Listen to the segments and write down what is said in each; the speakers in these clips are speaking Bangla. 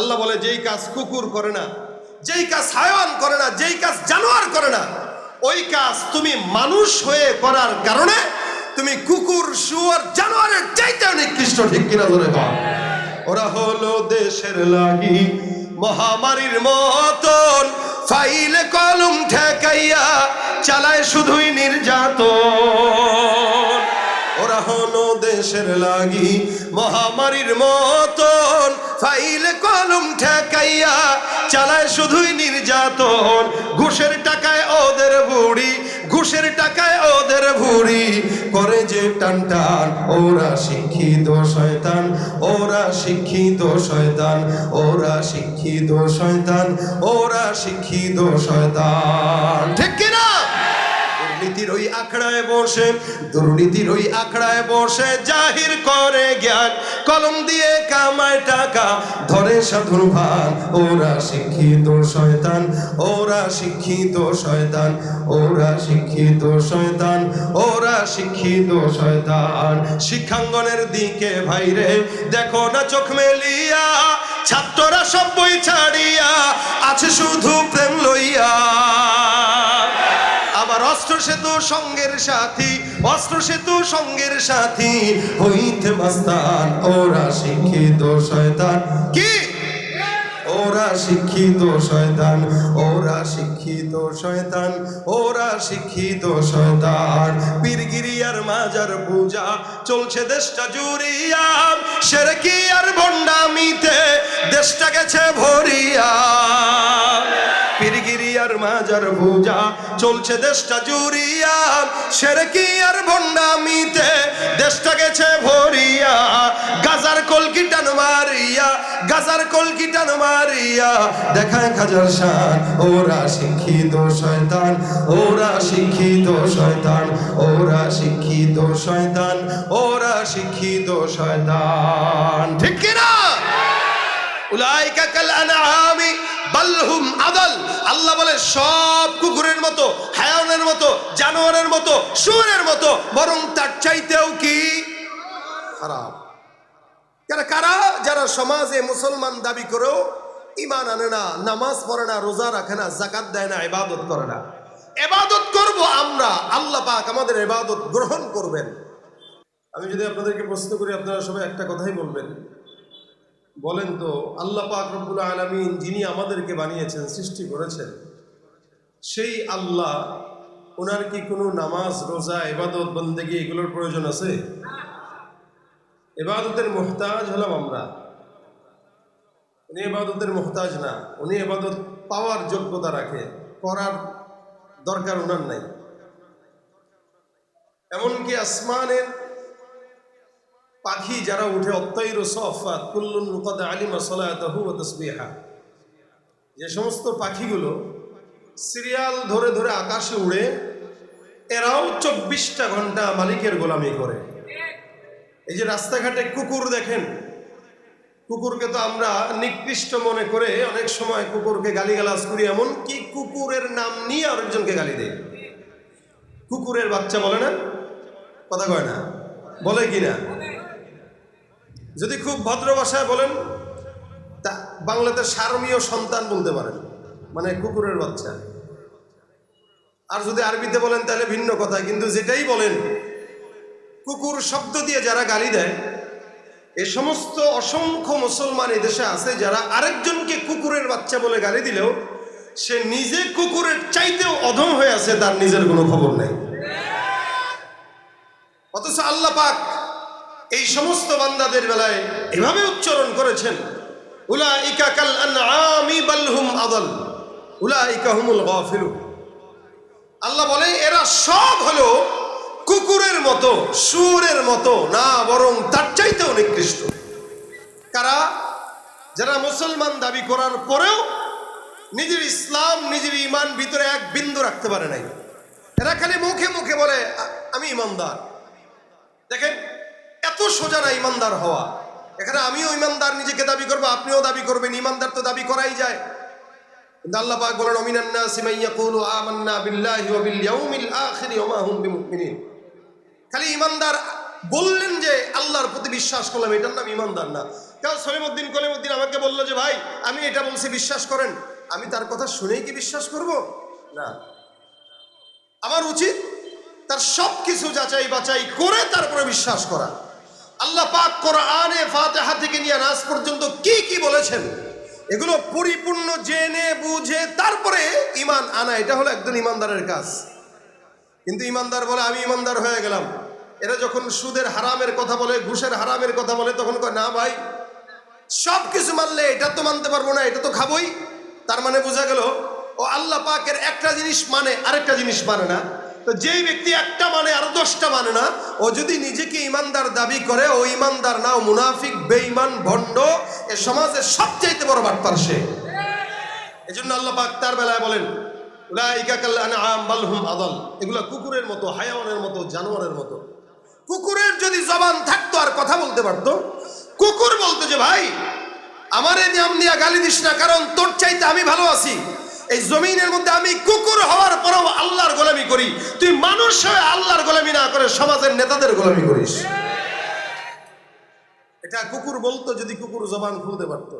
আল্লাহ বলে, যেই কাজ কুকুর করে না, যেই কাজ হায়ওয়ান করে না, যেই কাজ জানোয়ার করে না, ওই কাজ তুমি মানুষ হয়ে করার কারণে তুমি কুকুর, শুয়ার, জানোয়ারের চাইতে নিকৃষ্ট, ঠিক কিনা ধরে ওরা হলো দেশের লাগি, মহামারীর মতন, ফাইলে, কলম ঠেকাইয়া চালায় শুধুই নির্যাতন। ওরা হলো দেশের লাগি, মহামারীর মতন, ফাইলে কলম ঠেকাইয়া চালায় শুধুই নির্যাতন। ঘুষের টাকায় ওদের বুড়ি ঘুষের টাকায় ওদের ভুড়ি। করে যে টান টান, ওরা শিক্ষিত শয়তান, ওরা শিক্ষিত শয়তান, ওরা শিক্ষিত শয়তান, ওরা শিক্ষিত শয়তান। ঠিক দুর্নীতির ওই আখড়ায় বসে, দুর্নীতির ওই আখড়ায় বসে জাহির করে জ্ঞান। কলম দিয়ে কামায় টাকা, ধরে সাধুর ভান। ওরা শিক্ষিত শয়তান, ওরা শিক্ষিত শয়তান, ওরা শিক্ষিত শয়তান, ওরা শিক্ষিত শয়তান। শিক্ষাঙ্গনের দিকে ভাইরে, দেখো না চোখ মেলিয়া, ছাত্ররা সব বই ছাড়িয়া, আছে শুধু প্রেম লইয়া। আমার অস্ত্র সেতু সঙ্গের সাথী, অস্ত্র সেতু সঙ্গের সাথী, হইতে মাস্তান, ওরা শিক্ষিত শয়তান। কি? ওরা শিক্ষিত শয়তান, ওরা শিক্ষিত শয়তান, ওরা শিক্ষিত শয়তান। পীরগিরিয়ার মাজার পূজা, চলছে দেশটা জুড়িয়া সেরকি আর ভণ্ডামিতে, দেশটা গেছে ভরিয়া পীরগিরিয়ার মাজার পূজা চলছে দেশটা জুড়িয়া সেরকি আর ভণ্ডামিতে দেশটা গেছে ভরিয়া। গাজার কলকিটান মারিয়া, গাজার কলকিটান মারিয়া। দেখায় খাজার শান, ওরা শিক্ষিত শয়তান, ওরা শিক্ষিত শয়তান, ওরা শিক্ষিত শয়তান, ওরা শিক্ষিত শয়তান। ঠিক কিনা? উলাইকা কাল আনআমি। বাল হুম আদাল। আল্লাহ বলে, সব কুকুরের মতো, হায়ানের মতো, জানোয়ারের মতো, শুয়োরের মতো, বরং তার চাইতেও কি খারাপ। যারা কারা? যারা সমাজে মুসলমান দাবি করেও ইমান আনে না, নামাজ পড়ে না, রোজা রাখে না জাকাত দেয় না, ইবাদত করে না। এবাদত করব আমরা, আল্লাহ পাক আমাদের এবাদত গ্রহণ করবেন। আমি যদি আপনাদেরকে প্রশ্ন করি, আপনারা সবাই একটা কথাই বলবেন। বলেন তো, আল্লাহ পাক রব্বুল আলমিন যিনি আমাদেরকে বানিয়েছেন, সৃষ্টি করেছেন, সেই আল্লাহ, ওনার কি কোনো নামাজ, রোজা এবাদত বন্দেগি এগুলোর প্রয়োজন আছে? এবাদতের মোহতাজ হলাম আমরা। উনি এবাদতের মোহতাজ না, উনি এবাদত পাওয়ার যোগ্যতা রাখে, করার দরকার ওনার নাই। এমনকি আসমানের পাখি যারা উঠে, অত্যাইর সফাত, কুল্লুন যে সমস্ত পাখিগুলো সিরিয়াল ধরে ধরে আকাশে উড়ে, এরাও চব্বিশটা ঘণ্টা মালিকের গোলামি করে। এই যে রাস্তাঘাটে কুকুর দেখেন, কুকুরকে তো আমরা নিকৃষ্ট মনে করে অনেক সময় কুকুরকে গালিগালাজ করি, এমন কি কুকুরের নাম নিয়ে আরেকজনকে গালি দেয় কুকুরের বাচ্চা বলে না? কথা কয় না? বলে কি না? যদি খুব ভদ্র ভাষায় বলেন, তা বাংলাতে সারমীয় সন্তান বলতে পারেন মানে কুকুরের বাচ্চা। আর যদি আরবিতে বলেন, তাহলে ভিন্ন কথা, কিন্তু যেটাই বলেন, কুকুর শব্দ দিয়ে যারা গালি দেয়, এ সমস্ত অসংখ্য মুসলমান দেশে আছে, যারা আরেকজনকে কুকুরের বাচ্চা বলে গালি দিলেও, সে নিজে কুকুরের চাইতেও অধম হয়ে আছে, তার নিজের কোনো খবর নেই। অথচ আল্লাহ পাক এই সমস্ত বান্দাদের বেলায় এভাবে উচ্চারণ করেছেন উলা ইকা কাল আনআমি বাল হুম আদাল উলা ইকা হুমুল গাফিলুন আল্লাহ বলে, এরা সব হলো কুকুরের মতো সুরের মতো, না বরং তার চাইতেও নিকৃষ্ট। কারা? যারা মুসলমান দাবি করার পরেও নিজের ইসলাম, নিজের ইমান ভিতরে এক বিন্দু রাখতে পারে নাই। এরা খালি মুখে মুখে বলে আমি ইমানদার। দেখেন এত সোজা না ইমানদার হওয়া। এখানে আমিও ইমানদার, নিজেকে দাবি করব, আপনিও দাবি করবেন, ইমানদার তো দাবি করাই যায়। বলেন, অমিনান নাসি মান ইয়াকুলু আমান্না বিল্লাহি ওয়া বিল ইয়াউমিল আখির ওয়া মা হুম বিমুমিনিন। খালি বললেন যে আল্লাহর প্রতি বিশ্বাস করলাম, এটার নাম ইমানদার না। আমাকে বলল যে, ভাই, আমি এটা বলছি, বিশ্বাস করেন। আমি তার কথা শুনেই কি বিশ্বাস করব? না। আমার উচিত তার সব কিছু যাচাই বাছাই করে তারপরে বিশ্বাস করা। আল্লাহ পাক কোরআনে ফাতিহা থেকে নিয়ে নাস পর্যন্ত কি কি বলেছেন? এগুলো পরিপূর্ণ জেনে, বুঝে, তারপরে ইমান আনা, এটা হলো একজন ইমানদারের কাজ। কিন্তু ইমানদার বলে, আমি ইমানদার হয়ে গেলাম। এরা যখন সুদের হারামের কথা বলে, ঘুষের হারামের কথা বলে, তখন কয়, না ভাই সব কিছু মানলে এটা তো মানতে পারব না, এটা তো খাবই। তার মানে বোঝা গেল, ও আল্লাহ পাকের একটা জিনিস মানে আরেকটা জিনিস মানে না। তো যেই ব্যক্তি একটা মানে আরও দশটা মানে না, ও যদি নিজেকে ইমানদার দাবি করে, ও ইমানদার না, ও মুনাফিক, বেঈমান, ভণ্ড, এ সমাজের সবচাইতে বড় বাটপার সে। এজন্য আল্লাহ পাক তার বেলায় বলেন হুম এগুলা কুকুরের মতো, হায়াওয়ানের মতো, জানোয়ারের মতো। কুকুরের যদি জবান থাকতো, আর কথা বলতে পারতো। কুকুর বলতো যে, ভাই, আমারে নিয়ে গালি দিস না, কারণ তোর চাইতে আমি ভালো আছি। এই জমিনের মধ্যে আমি কুকুর হওয়ার পরেও আল্লাহর গোলামি করি। তুই মানুষ হয়ে আল্লাহর গোলামি না করে সমাজের নেতাদের গোলামি করিস। এটা কুকুর বলতো যদি কুকুর জবান খুলতে পারতো।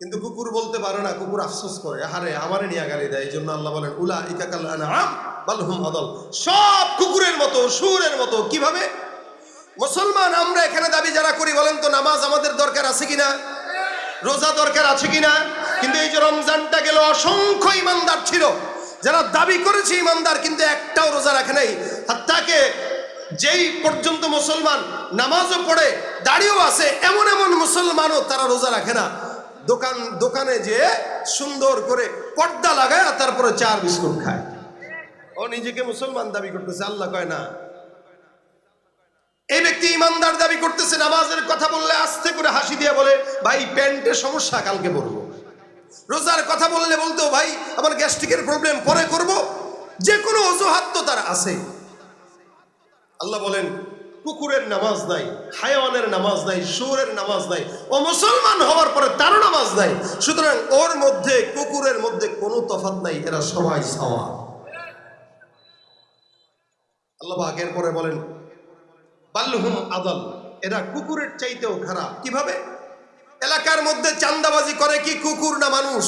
কিন্তু কুকুর বলতে পারে না, কুকুর আফসোস করে। হারে আমারে নিয়ে গালি দেয় এই জন্য আল্লাহ বলেন উলা ইকাকাল আনআম বালহুম আদল। সব কুকুরের মতো, সুরের মতো। কীভাবে? মুসলমান, আমরা এখানে দাবি যারা করি, বলেন তো, নামাজ আমাদের দরকার আছে কিনা? রোজা দরকার আছে কিনা? কিন্তু এই যে রমজানটা গেল, অসংখ্য ইমানদার ছিল। যারা দাবি করেছে ইমানদার, কিন্তু একটাও রোজা রাখে নাই। আর তাকে যেই পর্যন্ত মুসলমান নামাজও পড়ে দাঁড়িয়েও আছে এমন এমন মুসলমানও তারা রোজা রাখে না। দোকান, দোকানে যে সুন্দর করে পর্দা লাগায় আর তারপরে চার বিস্কুট খায়। ও নিজেকে মুসলমান দাবি করতেছে, আল্লাহ কয় না। এই ব্যক্তি ইমানদার দাবি করতেছে, নামাজের কথা বললে আস্তে করে হাসি দিয়ে বলে, ভাই, প্যান্টের সমস্যা কালকে পরবো। রোজার কথা বললে বলতো ভাই, আমার গ্যাস্ট্রিকের প্রবলেম, পরে করব। যে কোনো অজুহাত তো তার আছে। আল্লাহ বলেন, কুকুরের নামাজ নাই, হায়াওয়ানের নামাজ নাই সুরের নামাজ নাই, ও মুসলমান হওয়ার পরে তারও নামাজ নাই। সুতরাং ওর মধ্যে, কুকুরের মধ্যে কোনো তফাৎ নাই, এরা সবাই সাওয়া আল্লাহ আগের পরে বলেন, বাল্লুহুম আদল, এরা কুকুরের চাইতেও খারাপ। কীভাবে? এলাকার মধ্যে চান্দাবাজি করে কি কুকুর না মানুষ?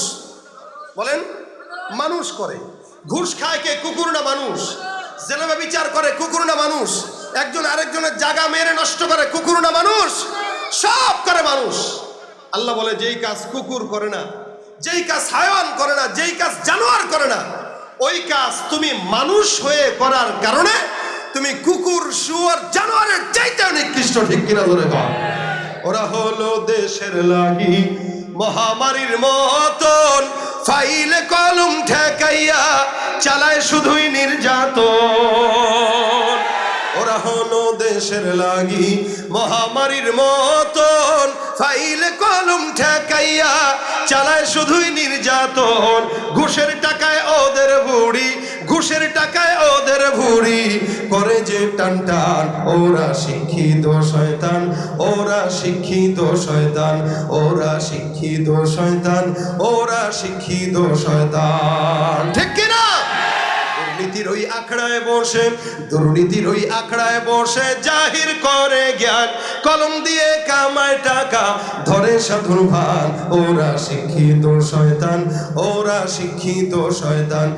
বলেন, মানুষ করে। ঘুষ খায় কে? কুকুর না মানুষ? জেলেমা বিচার করে, কুকুর না মানুষ? একজন আরেকজনের জায়গা মেরে নষ্ট করে, কুকুর না মানুষ? সব করে মানুষ। আল্লাহ বলে, যেই কাজ কুকুর করে না, যেই কাজ হায়ওয়ান করে না, যেই কাজ জানোয়ার করে না, ওই কাজ তুমি মানুষ হয়ে করার কারণে তুমি কুকুর, শুয়ার, জানোয়ারের চাইতে নিকৃষ্ট, ঠিক কিনা ধরে কর ওরা হলো দেশের লাগি মহামারীর মতন। ফাইলে কলম ঠেকাইয়া চালায় শুধুই নির্যাতন। ওরা হলো দেশের লাগি মহামারীর মতন। ফাইলে কলম ঠেকাইয়া চালায় শুধুই নির্যাতন। ঘুষের টাকায় ওদের বুড়ি ঘুষের টাকায় ওদের ভুড়ি। করে যে টান টান, ওরা শিক্ষিত শয়তান, ওরা শিক্ষিত শয়তান, ওরা শিক্ষিত শয়তান, ওরা শিক্ষিত শয়তান। ঠিক কিনা? দুর্নীতির ওই আখড়ায় বসে, দুর্নীতির ওই আখড়ায় বসে, জাহির করে জ্ঞান, কলম দিয়ে কামায় টাকা। ধরে সাধুর ভান, ওরা শিক্ষিত শয়তান, ওরা শিক্ষিত শয়তান,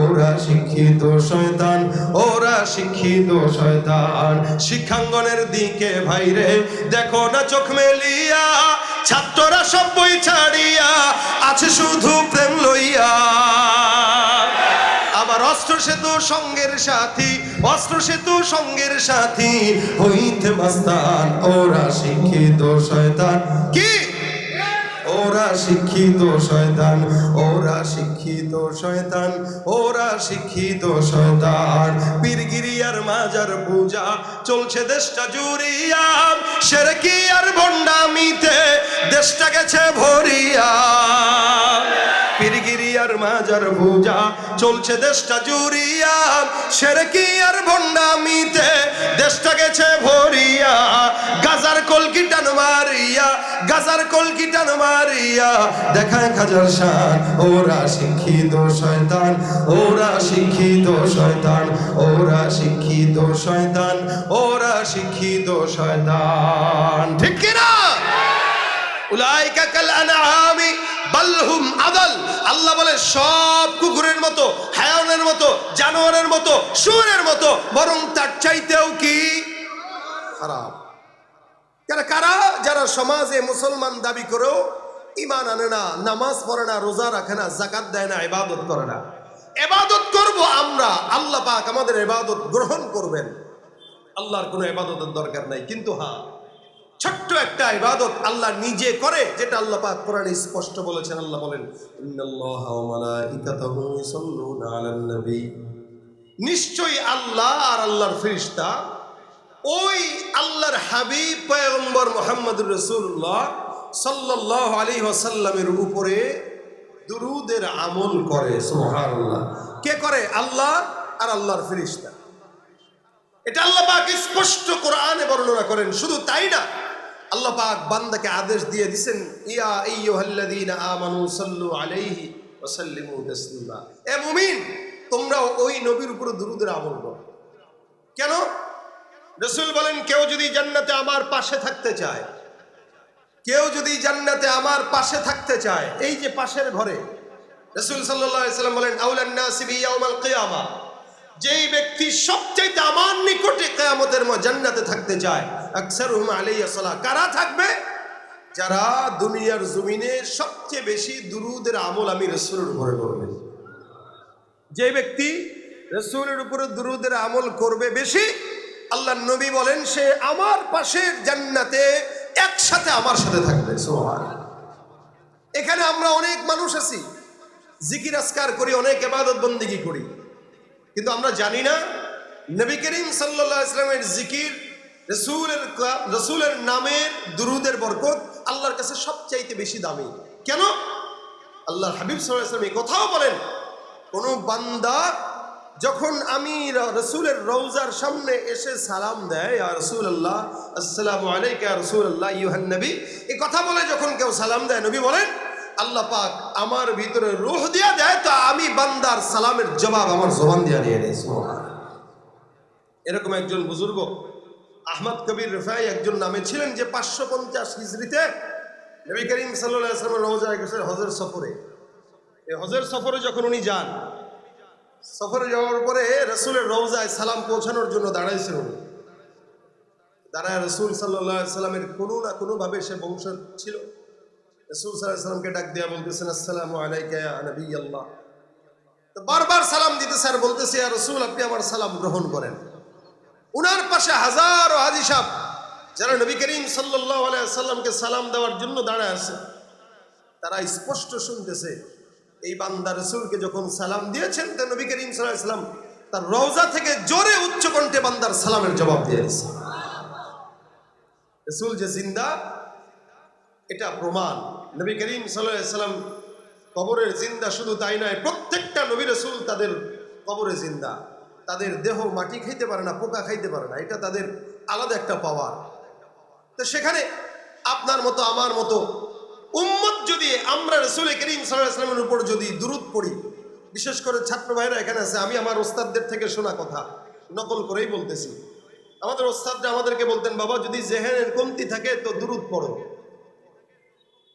ওরা শিক্ষিত শয়তান, ওরা শিক্ষিত শয়তান। শিক্ষাঙ্গনের দিকে ভাইরে দেখো না চোখ মেলিয়া, ছাত্ররা সব বই ছাড়িয়া, আছে শুধু প্রেম লইয়া। আবার অস্ত্র সেতু সঙ্গের সাথী, অস্ত্র সেতু সঙ্গের সাথী। হইতে মাস্তান, ওরা শিক্ষিত শয়তান। কি? ওরা শিক্ষিত শয়তান, ওরা শিক্ষিত শয়তান, ওরা শিক্ষিত শয়তান। পীরগিরিয়ার মাজার পূজা চলছে দেশটা জুড়িয়া। সেরকি আর ভণ্ডামিতে দেশটা গেছে ভরিয়া। পীরগিরিয়ার মাজার পূজা চলছে দেশটা জুরিয়া। জুড়িয়া সেরকি আর ভণ্ডামিতে দেশটা গেছে ভরিয়া। গাজার কলকি টান মারিয়া, গাজার কলকি টান মারিয়া। দেখায় খাজার শান, ওরা শিক্ষিত শয়তান, ওরা শিক্ষিত শয়তান, ওরা শিক্ষিত শয়তান, ওরা শিক্ষিত শয়তান। ঠিক কিনা? উলাইকা কাল বাল হুম আদাল। আল্লাহ বলে, সব কুকুরের মতো হায়ানের মতো, জানোয়ারের মতো, শুয়োরের মতো, বরং তার চাইতেও কি খারাপ। যারা কারা? যারা সমাজে মুসলমান দাবি করেও ইমান আনে না, নামাজ পড়ে না, রোজা রাখে না জাকাত দেয় না, ইবাদত করে না। এবাদত করব আমরা। আল্লাহ পাক আমাদের এবাদত গ্রহণ করবেন। আল্লাহর কোনো এবাদতের দরকার নাই। কিন্তু হ্যাঁ ছোট্ট একটা ইবাদত আল্লাহ নিজে করে, যেটা আল্লাহ পাক কোরআনে স্পষ্ট বলেছেন। আল্লাহ বলেন, ইন্নাল্লাহা ওয়া মালাইকাতাহু ইউসাল্লুনা আলান নবী। নিশ্চয়ই আল্লাহ আর আল্লাহর ফেরেশতা ওই আল্লাহর হাবিব পয়গম্বর মোহাম্মদুর রসুল্লাহ সাল্লাহ আলী ওয়াসাল্লামের উপরে দুরুদের আমল করে, সুবহানাল্লাহ। কে করে? আল্লাহ আর আল্লাহর ফেরেশতা। এটা আল্লাহ পাক স্পষ্ট কোরআনে বর্ণনা করেন। শুধু তাই না আল্লাহ পাক বান্দাকে আদেশ দিয়ে দিছেন, ইয়া আইয়ুহাল্লাযীনা আমানু সাল্লু আলাইহি ওয়া সাল্লিমু তাসলিমা। এ মুমিন, তোমরাও ওই নবীর উপরে দুরূদের আমল করো। কেন? রসুল বলেন, কেউ যদি জান্নাতে আমার পাশে থাকতে চায়, কেউ যদি জান্নাতে আমার পাশে থাকতে চায়, এই যে পাশের ঘরে, রসুল সাল্লাম বলেন আউলান্নাসিবি ইয়াউমাল কিয়ামা। যেই ব্যক্তি সবচেয়ে আমার নিকটে কেয়ামতের জান্নাতে থাকতে চায়, আকসারুহুম আলাইহিস সালাহ কারা থাকবে? যারা দুনিয়ার জমিনে সবচেয়ে বেশি দুরুদের আমল আমি রসুলের উপরে করবে। যে ব্যক্তি রসুলের উপরে দুরুদের আমল করবে বেশি আল্লাহ নবী বলেন, সে আমার পাশে জান্নাতে একসাথে আমার সাথে থাকবে। সুবহানাল্লাহ। এখানে আমরা অনেক মানুষ আছি। জিকির আসকার করি, অনেক এবাদত বন্দিগি করি। কিন্তু আমরা জানি না, নবী করিম সাল্লাহ ইসলামের জিকির রসুলের রসুলের নামের দুরুদের বরকত আল্লাহর কাছে সবচাইতে বেশি দামি। কেন? আল্লাহ হাবিব সাল্লাহ ইসলাম এই কথাও বলেন, কোনো বান্দা যখন আমি রসুলের রৌজার সামনে এসে সালাম দেয় আর রসুল আল্লাহ আসসালামু আলাইকা রসুল আল্লাহ ইউহান নবী এ কথা বলে যখন কেউ সালাম দেয়, নবী বলেন আল্লাহ পাক আমার ভিতরে রুহ দিয়া দেয়, তো আমি বান্দার সালামের জবাব আমার জবান দিয়া নিয়ে নেই এরকম একজন বুজুর্গ, আহমদ কবির রেফাই একজন নামে ছিলেন যে পাঁচশো পঞ্চাশ হিজড়িতে নবী করিম সাল্লাহ আসলামের রোজা গেছে হজের সফরে। এই হজের সফরে যখন উনি যান, সফরে যাওয়ার পরে রসুলের রওজায় সালাম পৌঁছানোর জন্য দাঁড়াইছেন উনি। দাঁড়ায় রসুল সাল্লাহ সাল্লামের কোনো না কোনোভাবে সে বংশ ছিল। রসুল সাল্লাহ সাল্লামকে ডাক দিয়া বলতেছেন, আসসালামু আলাইকা নবী আল্লাহ তো বারবার সালাম দিতেছে আর বলতেছে আর রসুল, আপনি আমার সালাম গ্রহণ করেন। উনার পাশে হাজারো হাজি সাহ যারা নবী করিম সাল্লাহ সাল্লামকে সালাম দেওয়ার জন্য দাঁড়ায় আছে, তারা স্পষ্ট শুনতেছে, এই বান্দা রসুলকে যখন সালাম দিয়েছেন, তো নবী করিম সাল্লাম তার রওজা থেকে জোরে উচ্চ কণ্ঠে বান্দার সালামের জবাব দিয়েছে। রসুল যে জিন্দা, এটা প্রমাণ। নবী করিম সাল্লাম কবরের জিন্দা শুধু তাই নয়, প্রত্যেকটা নবী রসুল তাদের কবরে জিন্দা। তাদের দেহ মাটি খাইতে পারে না, পোকা খাইতে পারে না, এটা তাদের আলাদা একটা পাওয়ার। তো সেখানে আপনার মতো, আমার মতো উম্মত যদি আমরা রসুল করিম সাল্লামের উপর যদি দূরত পড়ি, বিশেষ করে ছাত্র ভাইরা এখানে আছে, আমি আমার ওস্তাদদের থেকে শোনা কথা, নকল করেই বলতেছি। আমাদের ওস্তাদরা আমাদেরকে বলতেন, বাবা, যদি জেহেনের কমতি থাকে তো দূরত পড়ো।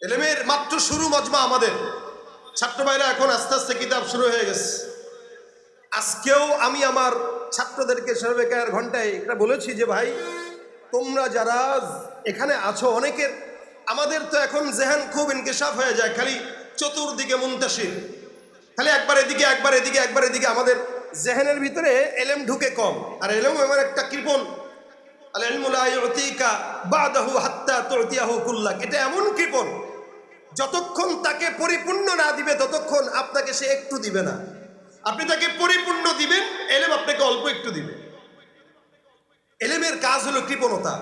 এলেমের মাত্র শুরু মজমা আমাদের। ছাত্র ভাইরা, এখন আস্তে আস্তে কিতাব শুরু হয়ে গেছে। আজকেও আমি আমার ছাত্রদেরকে সর্বেকার ঘন্টায় এটা বলেছি যে, ভাই, তোমরা যারা এখানে আছো অনেকের, আমাদের তো এখন জেহান খুব ইনকেশাফ হয়ে যায়, খালি চতুর্দিকে মুন্তাসির। খালি একবার এদিকে একবার এদিকে একবার এদিকে আমাদের জেহেনের ভিতরে এলেম ঢুকে কম। আর এলেম আমার একটা কৃপণ। এটা এমন কৃপণ যতক্ষণ তাকে পরিপূর্ণ না দিবে, ততক্ষণ আপনাকে সে একটু দিবে না। আপনি তাকে পরিপূর্ণ দিবেন, এলেম আপনাকে অল্প একটু দিবে। এলেমের কাজ হলো কৃপণতা।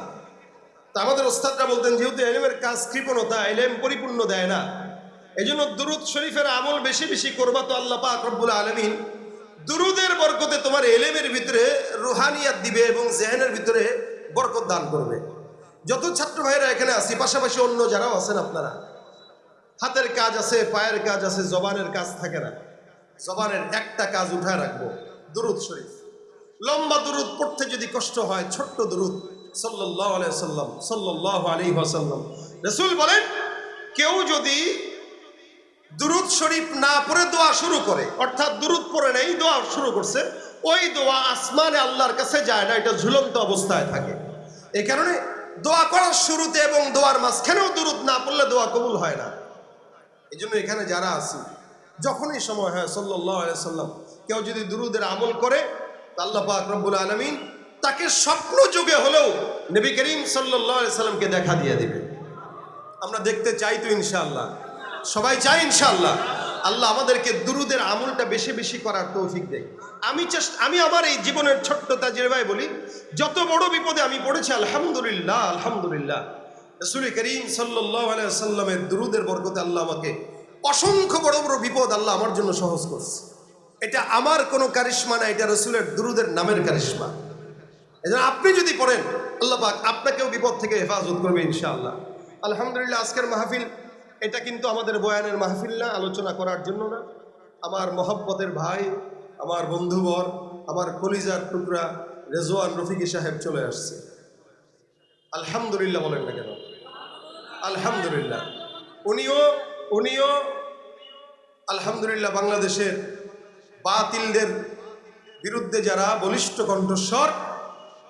তা আমাদের ওস্তাদরা বলতেন, যেহেতু এলেমের কাজ কৃপণতা, এলেম পরিপূর্ণ দেয় না। এই জন্য দুরুদ শরীফের আমল বেশি বেশি করবা তো আল্লাহ পাক রব্বুল আলমিন। দুরুদের বরকতে তোমার এলেমের ভিতরে রুহানিয়াত দিবে এবং জেহেনের ভিতরে বরকত দান করবে। যত ছাত্র ভাইরা এখানে আসি পাশাপাশি অন্য যারাও আছেন আপনারা হাতের কাজ আছে, পায়ের কাজ আছে, জবানের কাজ থাকে না। জবানের একটা কাজ উঠায় রাখব, দুরুদ শরীফ। লম্বা দুরুদ পড়তে যদি কষ্ট হয়, ছোট্ট দুরুদ সাল্লাহ আলাই সাল্লাম সাল্লাহ আলী রসুল বলেন, কেউ যদি দুরুদ শরীফ না পড়ে দোয়া শুরু করে, অর্থাৎ দুরুদ পড়ে নেই, দোয়া শুরু করছে, ওই দোয়া আসমানে আল্লাহর কাছে যায় না, এটা ঝুলন্ত অবস্থায় থাকে। এই কারণে দোয়া করার শুরুতে এবং দোয়ার মাঝখানেও দুরুদ না পড়লে দোয়া কবুল হয় না। এই জন্য এখানে যারা আছি যখনই সময়, হয় সাল্লাহ সাল্লাম, কেউ যদি দুরুদের আমল করে আল্লাহ পাক আলমিন তাকে স্বপ্ন যুগে হলেও নবী করিম সাল্লাহ সাল্লামকে দেখা দিয়ে দিবে আমরা দেখতে চাই তো ইনশাআল্লাহ। সবাই চাই ইনশাআল্লাহ। আল্লাহ আমাদেরকে দুরুদের আমলটা বেশি বেশি করার তৌফিক দেয়। আমি চেষ্টা, আমি আমার এই জীবনের ছোট্ট তাজির ভাই বলি, যত বড় বিপদে আমি পড়েছি, আলহামদুলিল্লাহ আলহামদুলিল্লাহ রসুল করিম সাল্লামের দুরুদের বরকতে আল্লাহ আমাকে অসংখ্য বড় বড় বিপদ আল্লাহ আমার জন্য সহজ করছে। এটা আমার কোনো কারিশ্মা না, এটা রসুলের দুরুদের নামের কারিশ্মা। এজন্য আপনি যদি পড়েন, আল্লাহ পাক আপনাকেও বিপদ থেকে হেফাজত করবে ইনশাআল্লাহ। আলহামদুলিল্লাহ, আজকের মাহফিল, এটা কিন্তু আমাদের বয়ানের মাহফিল না, আলোচনা করার জন্য না। আমার মহব্বতের ভাই, আমার বন্ধুবর, আমার কলিজার টুকরা রেজওয়ান রফিকি সাহেব চলে আসছে। আলহামদুলিল্লাহ বলেন না কেন? আলহামদুলিল্লাহ। উনিও উনিও আলহামদুলিল্লাহ বাংলাদেশের বাতিলদের বিরুদ্ধে যারা বলিষ্ঠ কণ্ঠস্বর,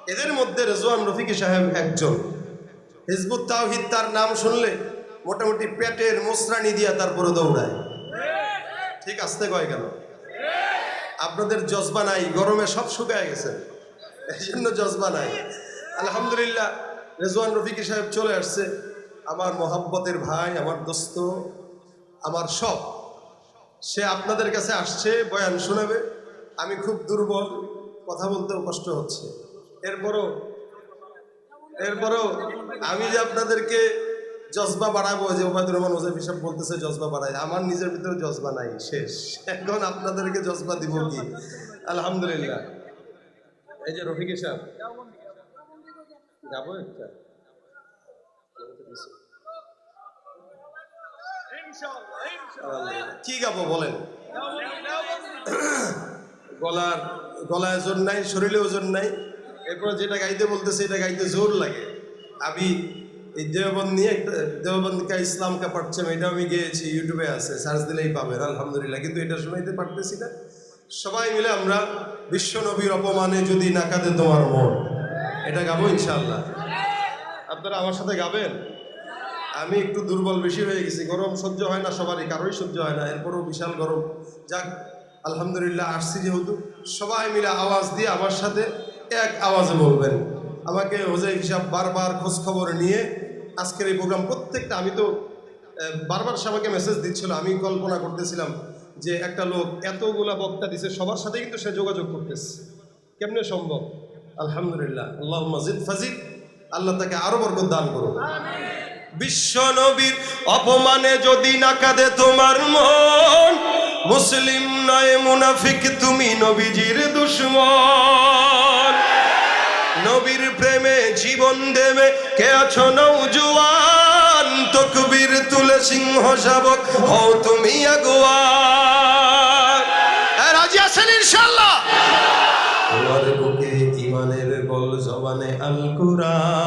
এদের মধ্যে রেজওয়ান রফিকি সাহেব একজন। হিজবুত তাওহিদ তার নাম শুনলে মোটামুটি পেটের মোসরানি দিয়া তারপরে দৌড়ায়। ঠিক আসতে কয় কেন? আপনাদের জজবা নাই, গরমে সব শুকায় গেছে। এই জন্য জজবা নাই। আলহামদুলিল্লাহ, রেজওয়ান রফিকি সাহেব চলে আসছে। আমার মহাব্বতের ভাই, আমার দোস্ত, আমার সব। সে আপনাদের কাছে আসছে, বয়ান শোনাবে। আমি খুব দুর্বল, কথা বলতেও কষ্ট হচ্ছে। এরপরও এরপরও আমি যে আপনাদেরকে জজবা বাড়াবো যে ওবায়দুর রহমান ওজেফ হিসাব বলতেছে জজবা বাড়াই আমার নিজের ভিতরে জজবা নাই, শেষ। এখন আপনাদেরকে জজবা দিব কি? আলহামদুলিল্লাহ। এই যে রফিক সাহেব যাব একটা? কি গাবো বলেন? গলার, গলায় ওজন নাই, শরীরে ওজন নাই। এরপর যেটা গাইতে বলতেছে, এটা গাইতে জোর লাগে। আমি এই দেওবন্দ নিয়ে একটা, দেওবন্দ কা ইসলাম কা পাঠছাম এটা আমি গিয়েছি, ইউটিউবে আছে, সার্চ দিলেই পাবেন আলহামদুলিল্লাহ। কিন্তু এটা শোনাইতে পারতেছি না। সবাই মিলে আমরা বিশ্ব নবীর অপমানে যদি না কাঁদে তোমার মন, এটা গাবো ইনশাল্লাহ আপনারা আমার সাথে গাবেন? আমি একটু দুর্বল বেশি হয়ে গেছি। গরম সহ্য হয় না, সবারই কারোই সহ্য হয় না। এরপরও বিশাল গরম। যাক, আলহামদুলিল্লাহ আসছি যেহেতু। সবাই মিলে আওয়াজ দিয়ে আমার সাথে এক আওয়াজে বলবেন। আমাকে হোজাই হিসাব বারবার খোঁজ খবর নিয়ে আজকের এই প্রোগ্রাম প্রত্যেকটা, আমি তো বারবার সে আমাকে মেসেজ দিচ্ছিল। আমি কল্পনা করতেছিলাম যে একটা লোক এতগুলা বক্তা দিছে, সবার সাথে কিন্তু সে যোগাযোগ করতেছে। কেমনে সম্ভব? আলহামদুলিল্লাহ। আল্লাহ মজিদ ফাজিদ। আল্লাহ তাকে আরও বরকত দান করুন বিশ্ব নবীর অপমানে যদি না কাঁদে তোমার মন মুসলিম নয় মুনাফিক তুমি নবীজির দুশ্মন। নবীর প্রেমে জীবন দেবে কে আছো নৌজুয়ান তকবীর তুলে সিংহ শাবক হও তুমি আগুয়ান। এ, রাজি আছেন ইনশাল্লাহ তোমার বুকে ইমানের বল জবানে আল কুরআন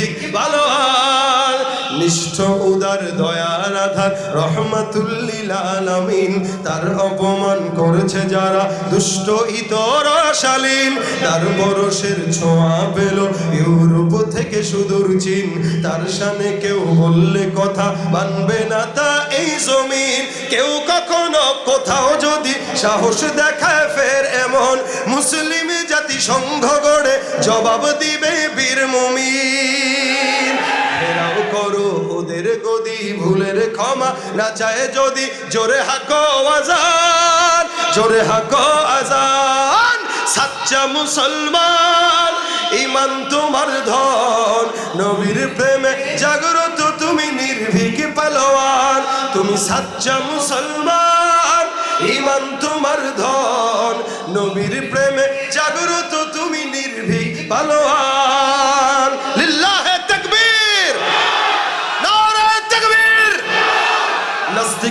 নির্ভীক ভালোয়ান রহমাতুল্লিল আলামিন। তার অপমান করেছে যারা দুষ্ট, ইতর শালীন তার বরসের ছোঁয়া পেল ইউরোপ থেকে সুদূর চীন। তার সামনে কেউ বললে কথা মানবে না তা এই জমিন। কেউ কখনো কোথাও যদি সাহস দেখায় ফের এমন মুসলিম জাতি সংঘ গড়ে জবাব দিবে বীর মুমিন। ওদের গদি, ভুলের ক্ষমা না চায় যদি জোরে হাকো আজান, জোরে হাকো আজান। সাচ্চা মুসলমান, ইমান তোমার ধন, নবীর প্রেমে জাগ্রত তুমি নির্ভীক পালোয়ান। তুমি সাচ্চা মুসলমান, ইমান তোমার ধন, নবীর প্রেমে জাগ্রত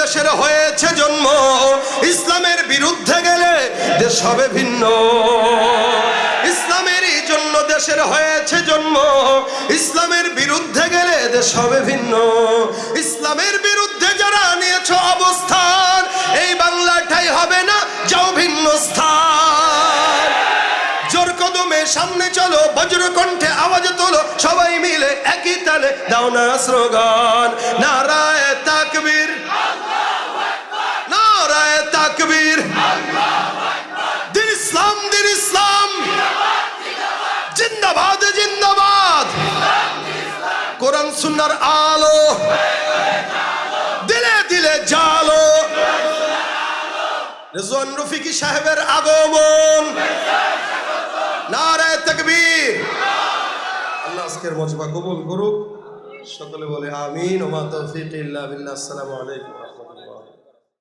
দেশের হয়েছে জন্ম, ইসলামের বিরুদ্ধে গেলে দেশ হবে ভিন্ন। ইসলামেরই জন্য দেশের হয়েছে জন্ম, ইসলামের বিরুদ্ধে গেলে দেশ হবে ভিন্ন। ইসলামের বিরুদ্ধে যারা নিয়েছ অবস্থান, এই বাংলাটাই হবে না, যাও ভিন্ন স্থান। জোর কদমে সামনে চলো, বজ্র কণ্ঠে আওয়াজ তোলো, সবাই মিলে একই তালে দাও না স্লোগান। নারায় তাকবীর নারায় তাকবীর দিন ইসলাম দিন ইসলাম। জিন্দাবাদ জিন্দাবাদ। কোরআন, সুন্নার আলো। দিলে দিলে জালো। রেজওয়ান রফিকি সাহেবের আগমন। নারায় তাকবীর। আল্লাহ আজকের মজবা কবুল করুক। সকলে বলে আমিন। ওমা তৌফিক ইল্লা বিল্লাহ। আসসালামু আলাইকুম।